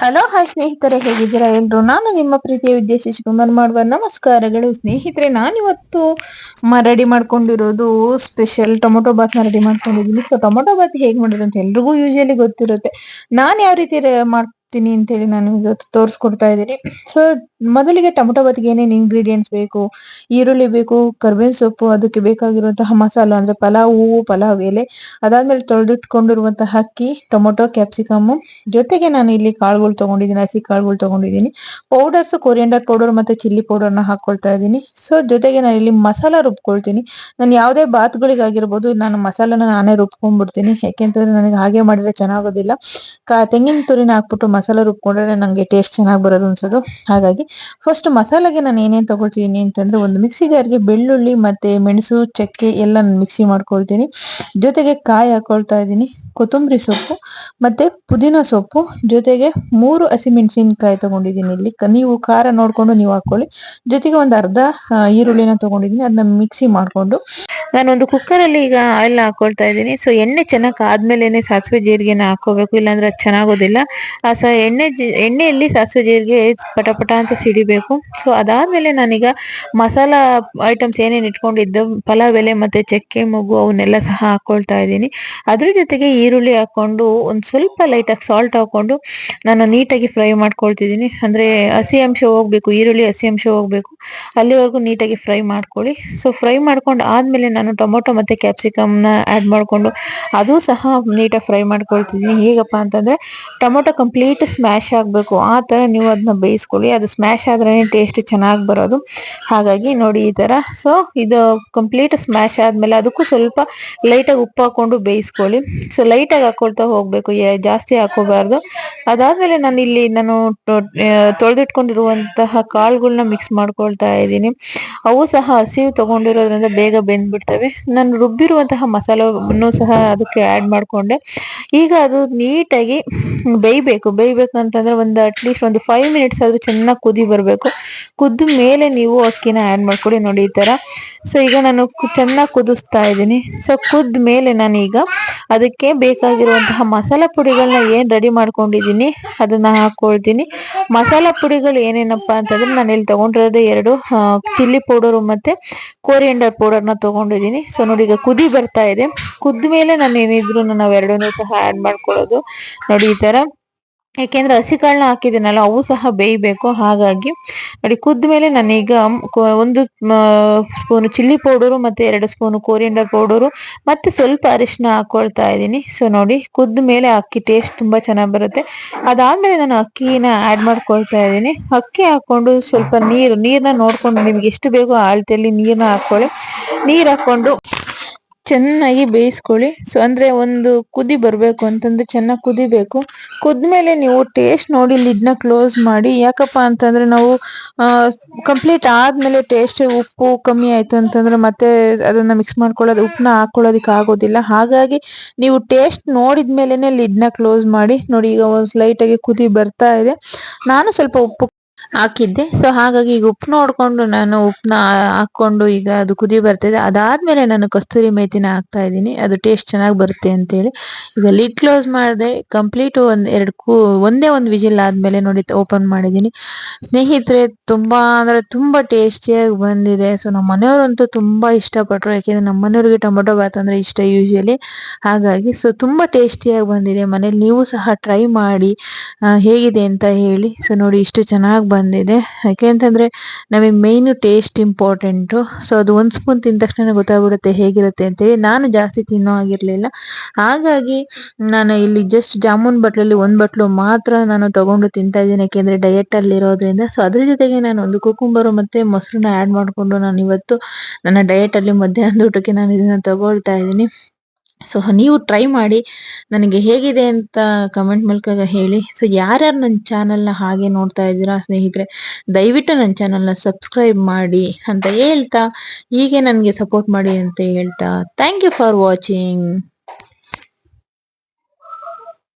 Hello, hi ಸ್ನೇಹಿತರೆ, ಹೇಗಿದ್ದೀರಾ? ಎಲ್ರು ನಾನು ನಿಮ್ಮ ಪ್ರೀತಿಯ ವಿದ್ಯಾ ಶಶಿಕುಮಾರ್ ಮಾಡುವ ನಮಸ್ಕಾರಗಳು. ಸ್ನೇಹಿತರೆ ನಾನಿವತ್ತು ರೆಡಿ ಮಾಡ್ಕೊಂಡಿರೋದು ಸ್ಪೆಷಲ್ ಟೊಮೊಟೊ ಬಾತ್ನ ರೆಡಿ ಮಾಡ್ಕೊಂಡಿದ್ದೀನಿ. ಸೊ ಟೊಮೊಟೊ ಬಾತ್ ಹೇಗೆ ಮಾಡೋದು ಅಂತ ಎಲ್ರಿಗೂ ಯೂಶಲಿ ಗೊತ್ತಿರುತ್ತೆ. ನಾನು ಯಾವ ರೀತಿ ಮಾಡ್ತೀನಿ ಅಂತೇಳಿ ನಾನು ಇವತ್ತು ತೋರಿಸ್ಕೊಡ್ತಾ ಇದ್ದೀನಿ. ಸೊ ಮೊದಲಿಗೆ ಟೊಮೊಟೊ ಬತ್ತಿಗೆ ಏನೇನು ಇಂಗ್ರೀಡಿಯೆಂಟ್ಸ್ ಬೇಕು? ಈರುಳ್ಳಿ ಬೇಕು, ಕರ್ಬೇವಿನ ಸೊಪ್ಪು, ಅದಕ್ಕೆ ಬೇಕಾಗಿರುವಂತಹ ಮಸಾಲ ಅಂದ್ರೆ ಪಲಾವ್, ಹೂವು, ಪಲಾವ್, ಎಲೆ. ಅದಾದ್ಮೇಲೆ ತೊಳೆದಿಟ್ಕೊಂಡಿರುವಂತಹ ಅಕ್ಕಿ, ಟೊಮೊಟೊ ಕ್ಯಾಪ್ಸಿಕಮ್ ಜೊತೆಗೆ ನಾನು ಇಲ್ಲಿ ಕಾಳುಗಳು ತಗೊಂಡಿದ್ದೀನಿ, ಹಸಿ ಕಾಳುಗಳು ತಗೊಂಡಿದ್ದೀನಿ. ಪೌಡರ್ಸ್ ಕೊರಿಯಂಡರ್ ಪೌಡರ್ ಮತ್ತೆ ಚಿಲ್ಲಿ ಪೌಡರ್ನ ಹಾಕೊಳ್ತಾ ಇದ್ದೀನಿ. ಸೊ ಜೊತೆಗೆ ನಾನು ಇಲ್ಲಿ ಮಸಾಲ ರುಬ್ಕೊಳ್ತೀನಿ. ನಾನು ಯಾವುದೇ ಬಾತ್ಗಳಿಗಾಗಿರ್ಬೋದು ನಾನು ಮಸಾಲನ ನಾನೇ ರುಬ್ಕೊಂಡ್ಬಿಡ್ತೀನಿ. ಯಾಕೆಂತಂದ್ರೆ ನನಗೆ ಹಾಗೆ ಮಾಡಿದ್ರೆ ಚೆನ್ನಾಗೋದಿಲ್ಲ. ಕಾ ತೆಂಗಿನ ತುರಿನ ಹಾಕ್ಬಿಟ್ಟು ರುಬ್ಕೊಂಡ್ರೆ ನನಗೆ ಟೇಸ್ಟ್ ಚೆನ್ನಾಗಿ ಬರೋದು ಅನ್ಸೋದು. ಹಾಗಾಗಿ ಫಸ್ಟ್ ಮಸಾಲೆಗೆ ನಾನು ಏನೇನ್ ತಗೊಳ್ತೀನಿ ಅಂತಂದ್ರೆ ಒಂದು ಮಿಕ್ಸಿ ಜಾರ್ಗೆ ಬೆಳ್ಳುಳ್ಳಿ ಮತ್ತೆ ಮೆಣಸು, ಚಕ್ಕೆ ಎಲ್ಲ ಮಿಕ್ಸಿ ಮಾಡ್ಕೊಳ್ತೀನಿ. ಜೊತೆಗೆ ಕಾಯಿ ಹಾಕೊಳ್ತಾ ಇದ್ದೀನಿ, ಕೊತ್ತಂಬರಿ ಸೊಪ್ಪು ಮತ್ತೆ ಪುದೀನ ಸೊಪ್ಪು. ಜೊತೆಗೆ ಮೂರು ಹಸಿಮೆಣಸಿನಕಾಯಿ ತಗೊಂಡಿದ್ದೀನಿ ಇಲ್ಲಿ. ನೀವು ಖಾರ ನೋಡ್ಕೊಂಡು ನೀವು ಹಾಕೊಳ್ಳಿ ಜೊತೆಗೆ ಒಂದು ಅರ್ಧ ಈರುಳ್ಳಿನ ತಗೊಂಡಿದ್ದೀನಿ. ಅದನ್ನ ಮಿಕ್ಸಿ ಮಾಡ್ಕೊಂಡು ನಾನೊಂದು ಕುಕ್ಕರ್ ಅಲ್ಲಿ ಈಗ ಆಯಿಲ್ ಹಾಕೊಳ್ತಾ ಇದ್ದೀನಿ. ಸೊ ಎಣ್ಣೆ ಚೆನ್ನಾಗಿ ಆದ್ಮೇಲೆ ಸಾಸಿವೆ ಜೀರಿಗೆನ ಹಾಕೋಬೇಕು ಇಲ್ಲಾಂದ್ರೆ ಅದು ಚೆನ್ನಾಗೋದಿಲ್ಲ. ಆ ಎಣ್ಣೆ ಎಣ್ಣೆಯಲ್ಲಿ ಸಾಸಿವೆ ಜೀರಿಗೆ ಪಟ ಪಟ ಅಂತ ಸಿಡಿಬೇಕು. ಸೊ ಅದಾದ್ಮೇಲೆ ನಾನೀಗ ಮಸಾಲ ಐಟಮ್ಸ್ ಏನೇನು ಇಟ್ಕೊಂಡಿದ್ದು, ಪಲಾವ್ ಎಲೆ ಮತ್ತೆ ಚಕ್ಕೆ, ಮಗು ಅವನ್ನೆಲ್ಲ ಸಹ ಹಾಕೊಳ್ತಾ ಇದ್ದೀನಿ. ಅದ್ರ ಜೊತೆಗೆ ಈರುಳ್ಳಿ ಹಾಕೊಂಡು ಒಂದು ಸ್ವಲ್ಪ ಲೈಟಾಗಿ ಸಾಲ್ಟ್ ಹಾಕೊಂಡು ನಾನು ನೀಟಾಗಿ ಫ್ರೈ ಮಾಡ್ಕೊಳ್ತಿದ್ದೀನಿ. ಅಂದ್ರೆ ಹಸಿ ಅಂಶ ಹೋಗ್ಬೇಕು, ಈರುಳ್ಳಿ ಹಸಿ ಅಂಶ ಹೋಗ್ಬೇಕು. ಅಲ್ಲಿವರೆಗೂ ನೀಟಾಗಿ ಫ್ರೈ ಮಾಡ್ಕೊಳ್ಳಿ. ಸೊ ಫ್ರೈ ಮಾಡ್ಕೊಂಡು ಆದ್ಮೇಲೆ ನಾನು ಟೊಮೊಟೊ ಮತ್ತೆ ಕ್ಯಾಪ್ಸಿಕಮ್ನ ಆ್ಯಡ್ ಮಾಡ್ಕೊಂಡು ಅದು ಸಹ ನೀಟಾಗಿ ಫ್ರೈ ಮಾಡ್ಕೊಳ್ತಿದ್ದೀನಿ. ಹೇಗಪ್ಪ ಅಂತಂದ್ರೆ, ಟೊಮೊಟೊ ಕಂಪ್ಲೀಟ್ ಸ್ಮ್ಯಾಶ್ ಆಗಬೇಕು, ಆ ಥರ ನೀವು ಅದನ್ನ ಬೇಯಿಸ್ಕೊಳ್ಳಿ. ಅದು ಸ್ಮ್ಯಾಶ್ ಆದ್ರೆ ಟೇಸ್ಟ್ ಚೆನ್ನಾಗಿ ಬರೋದು. ಹಾಗಾಗಿ ನೋಡಿ ಈ ತರ. ಸೊ ಇದು ಕಂಪ್ಲೀಟ್ ಸ್ಮ್ಯಾಶ್ ಆದ್ಮೇಲೆ ಅದಕ್ಕೂ ಸ್ವಲ್ಪ ಲೈಟಾಗಿ ಉಪ್ಪು ಹಾಕೊಂಡು ಬೇಯಿಸ್ಕೊಳ್ಳಿ. ಸೊ ಲೈಟಾಗಿ ಹಾಕ್ಕೊಳ್ತಾ ಹೋಗ್ಬೇಕು. ಜಾಸ್ತಿ ಹಾಕೋಬಾರ್ದು ಅದಾದ್ಮೇಲೆ ನಾನು ಇಲ್ಲಿ ನಾನು ತೊಳೆದಿಟ್ಕೊಂಡಿರುವಂತಹ ಕಾಳುಗಳನ್ನ ಮಿಕ್ಸ್ ಮಾಡ್ಕೊಳ್ತಾ ಇದ್ದೀನಿ. ಅವು ಸಹ ಹಸಿವು ತಗೊಂಡಿರೋದ್ರಿಂದ ಬೇಗ ಬೆಂದ್ಬಿಡ್ತವೆ. ನಾನು ರುಬ್ಬಿರುವಂತಹ ಮಸಾಲವನ್ನು ಸಹ ಅದಕ್ಕೆ ಆ್ಯಡ್ ಮಾಡಿಕೊಂಡೆ. ಈಗ ಅದು ನೀಟಾಗಿ ಬೇಯ್ಬೇಕು ಬೇಯ್ಬೇಕು ಅಂತಂದ್ರೆ ಒಂದು ಅಟ್ಲೀಸ್ಟ್ ಒಂದು ಫೈವ್ ಮಿನಿಟ್ಸ್ ಆದ್ರೂ ಚೆನ್ನಾಗಿ ಕುದಿ ಬರಬೇಕು. ಕುದ್ದ ಮೇಲೆ ನೀವು ಅಕ್ಕಿನ ಆ್ಯಡ್ ಮಾಡ್ಕೊಳ್ಳಿ ನೋಡಿ ಈ ತರ. ಸೊ ಈಗ ನಾನು ಚೆನ್ನಾಗಿ ಕುದಿಸ್ತಾ ಇದ್ದೀನಿ. ಸೊ ಕುದ್ದ ಮೇಲೆ ನಾನೀಗ ಅದಕ್ಕೆ ಬೇಕಾಗಿರುವಂತಹ ಮಸಾಲ ಪುಡಿಗಳನ್ನ ಏನು ರೆಡಿ ಮಾಡ್ಕೊಂಡಿದ್ದೀನಿ, ಅದನ್ನು ಹಾಕ್ಕೊಳ್ತೀನಿ ಮಸಾಲ ಪುಡಿಗಳು ಏನೇನಪ್ಪ ಅಂತಂದ್ರೆ ನಾನು ಇಲ್ಲಿ ತೊಗೊಂಡಿರೋದು ಎರಡು ಚಿಲ್ಲಿ ಪೌಡರು ಮತ್ತು ಕೋರಿಯಂಡರ್ ಪೌಡರ್ನ ತೊಗೊಂಡಿದ್ದೀನಿ. ಸೊ ನೋಡಿ ಈಗ ಕುದಿ ಬರ್ತಾ ಇದೆ. ಕುದ್ದ ಮೇಲೆ ನಾನು ಏನಿದ್ರು ನಾವು ಎರಡನ್ನೂ ಸಹ ಆ್ಯಡ್ ಮಾಡ್ಕೊಳ್ಳೋದು. ನೋಡಿ ಈ ತರ ಯಾಕೆಂದ್ರೆ ಹಸಿಕಾಳನ್ನ ಹಾಕಿದ್ದೀನಲ್ಲ, ಅವು ಸಹ ಬೇಯಬೇಕು. ಹಾಗಾಗಿ ನೋಡಿ, ಕುದ್ದ ಮೇಲೆ ನಾನೀಗ ಒಂದು ಸ್ಪೂನು ಚಿಲ್ಲಿ ಪೌಡರು ಮತ್ತೆ ಎರಡು ಸ್ಪೂನು ಕೋರಿಯಂಡರ್ ಪೌಡರು ಮತ್ತೆ ಸ್ವಲ್ಪ ಅರಿಶಿನ ಹಾಕೊಳ್ತಾ ಇದ್ದೀನಿ. ಸೊ ನೋಡಿ, ಕುದ್ದ ಮೇಲೆ ಅಕ್ಕಿ ಟೇಸ್ಟ್ ತುಂಬಾ ಚೆನ್ನಾಗಿ ಬರುತ್ತೆ. ಅದಾದ್ಮೇಲೆ ನಾನು ಅಕ್ಕಿನ ಆ್ಯಡ್ ಮಾಡ್ಕೊಳ್ತಾ ಇದ್ದೀನಿ. ಅಕ್ಕಿ ಹಾಕೊಂಡು ಸ್ವಲ್ಪ ನೀರು ನೀರನ್ನ ನೋಡ್ಕೊಂಡು ನಿಮ್ಗೆ ಎಷ್ಟು ಬೇಕೋ ಆಳ್ತಿಯಲ್ಲಿ ನೀರನ್ನ ಹಾಕೊಳ್ಳಿ ನೀರು ಹಾಕೊಂಡು ಚೆನ್ನಾಗಿ ಬೇಯಿಸ್ಕೊಳ್ಳಿ. ಸೊ ಅಂದ್ರೆ ಒಂದು ಕುದಿ ಬರಬೇಕು ಅಂತಂದ್ರೆ ಚೆನ್ನಾಗಿ ಕುದಿಬೇಕು. ಕುದ್ಮೇಲೆ ನೀವು ಟೇಸ್ಟ್ ನೋಡಿ ಲಿಡ್ನ ಕ್ಲೋಸ್ ಮಾಡಿ. ಯಾಕಪ್ಪ ಅಂತಂದ್ರೆ ನಾವು ಕಂಪ್ಲೀಟ್ ಆದ್ಮೇಲೆ ಟೇಸ್ಟ್ ಉಪ್ಪು ಕಮ್ಮಿ ಆಯ್ತು ಅಂತಂದ್ರೆ ಮತ್ತೆ ಅದನ್ನ ಮಿಕ್ಸ್ ಮಾಡ್ಕೊಳ್ಳೋದು, ಉಪ್ಪನ್ನ ಹಾಕ್ಕೊಳ್ಳೋದಕ್ಕೆ ಆಗೋದಿಲ್ಲ. ಹಾಗಾಗಿ ನೀವು ಟೇಸ್ಟ್ ನೋಡಿದ್ಮೇಲೆನೆ ಲಿಡ್ನ ಕ್ಲೋಸ್ ಮಾಡಿ. ನೋಡಿ ಈಗ ಲೈಟ್ ಆಗಿ ಕುದಿ ಬರ್ತಾ ಇದೆ. ನಾನು ಸ್ವಲ್ಪ ಉಪ್ಪು ಹಾಕಿದ್ದೆ. ಸೊ ಹಾಗಾಗಿ ಈಗ ಉಪ್ಪು ನೋಡ್ಕೊಂಡು ನಾನು ಉಪ್ಪನ್ನ ಹಾಕೊಂಡು ಈಗ ಅದು ಕುದಿ ಬರ್ತಿದೆ ಅದಾದ್ಮೇಲೆ ನಾನು ಕಸ್ತೂರಿ ಮೇಥಿನ ಹಾಕ್ತಾ ಇದ್ದೀನಿ. ಅದು ಟೇಸ್ಟ್ ಚೆನ್ನಾಗಿ ಬರುತ್ತೆ ಅಂತೇಳಿ. ಈಗ ಲಿಡ್ ಕ್ಲೋಸ್ ಮಾಡಿದೆ ಕಂಪ್ಲೀಟ್ ಒಂದ್ ಎರಡು ಕೂ, ಒಂದೇ ಒಂದು ವಿಜಿಲ್ ಆದ್ಮೇಲೆ ನೋಡಿ ಓಪನ್ ಮಾಡಿದ್ದೀನಿ. ಸ್ನೇಹಿತರೆ, ತುಂಬಾ ಅಂದ್ರೆ ತುಂಬಾ ಟೇಸ್ಟಿಯಾಗಿ ಬಂದಿದೆ. ಸೊ ನಮ್ಮ ಮನೆಯವರಂತೂ ತುಂಬಾ ಇಷ್ಟಪಟ್ರು. ಯಾಕೆಂದ್ರೆ ನಮ್ಮ ಮನೆಯವ್ರಿಗೆ ಟೊಮೊಟೊ ಬಾತ್ ಅಂದ್ರೆ ಇಷ್ಟ ಯೂಶಲಿ ಹಾಗಾಗಿ ಸೊ ತುಂಬಾ ಟೇಸ್ಟಿಯಾಗಿ ಬಂದಿದೆ ಮನೇಲಿ. ನೀವು ಸಹ ಟ್ರೈ ಮಾಡಿ ಹೇಗಿದೆ ಅಂತ ಹೇಳಿ. ಸೊ ನೋಡಿ ಇಷ್ಟು ಚೆನ್ನಾಗಿ ಬಂದಿದೆ. ಯಾಕೆಂತಂದರೆ ನಮಗೆ ಮೇಯ್ನು ಟೇಸ್ಟ್ ಇಂಪಾರ್ಟೆಂಟು ಸೊ ಅದು ಒಂದು ಸ್ಪೂನ್ ತಿಂದ ತಕ್ಷಣ ಗೊತ್ತಾಗ್ಬಿಡುತ್ತೆ ಹೇಗಿರುತ್ತೆ ಅಂತೇಳಿ. ನಾನು ಜಾಸ್ತಿ ತಿನ್ನೋ ಆಗಿರಲಿಲ್ಲ ಹಾಗಾಗಿ ನಾನು ಇಲ್ಲಿ ಜಸ್ಟ್ ಜಾಮೂನ್ ಬಟ್ಲಲ್ಲಿ ಒಂದು ಬಟ್ಲು ಮಾತ್ರ ನಾನು ತಗೊಂಡು ತಿಂತಾ ಇದ್ದೀನಿ. ಯಾಕೆಂದರೆ ಡಯಟ್ ಅಲ್ಲಿ ಇರೋದ್ರಿಂದ. ಸೊ ಅದ್ರ ಜೊತೆಗೆ ನಾನು ಒಂದು ಕುಕುಂಬರು ಮತ್ತು ಮೊಸರನ್ನ ಆ್ಯಡ್ ಮಾಡಿಕೊಂಡು ನಾನು ಇವತ್ತು ನನ್ನ ಡಯೆಟಲ್ಲಿ ಮಧ್ಯಾಹ್ನದ ಊಟಕ್ಕೆ ನಾನು ಇದನ್ನು ತಗೊಳ್ತಾ ಇದ್ದೀನಿ. ಸೊ ನೀವು ಟ್ರೈ ಮಾಡಿ ನನಗೆ ಹೇಗಿದೆ ಅಂತ ಕಮೆಂಟ್ ಮೂಲಕ ಹೇಳಿ. ಸೊ ಯಾರ್ಯಾರು ನನ್ನ ಚಾನಲ್ನ ಹಾಗೆ ನೋಡ್ತಾ ಇದ್ದೀರಾ ಸ್ನೇಹಿತರೆ, ದಯವಿಟ್ಟು ನನ್ನ ಚಾನಲ್ನ ಸಬ್ಸ್ಕ್ರೈಬ್ ಮಾಡಿ ಅಂತ ಹೇಳ್ತಾ, ಹೀಗೆ ನನಗೆ ಸಪೋರ್ಟ್ ಮಾಡಿ ಅಂತ ಹೇಳ್ತಾ ಥ್ಯಾಂಕ್ ಯು ಫಾರ್ ವಾಚಿಂಗ್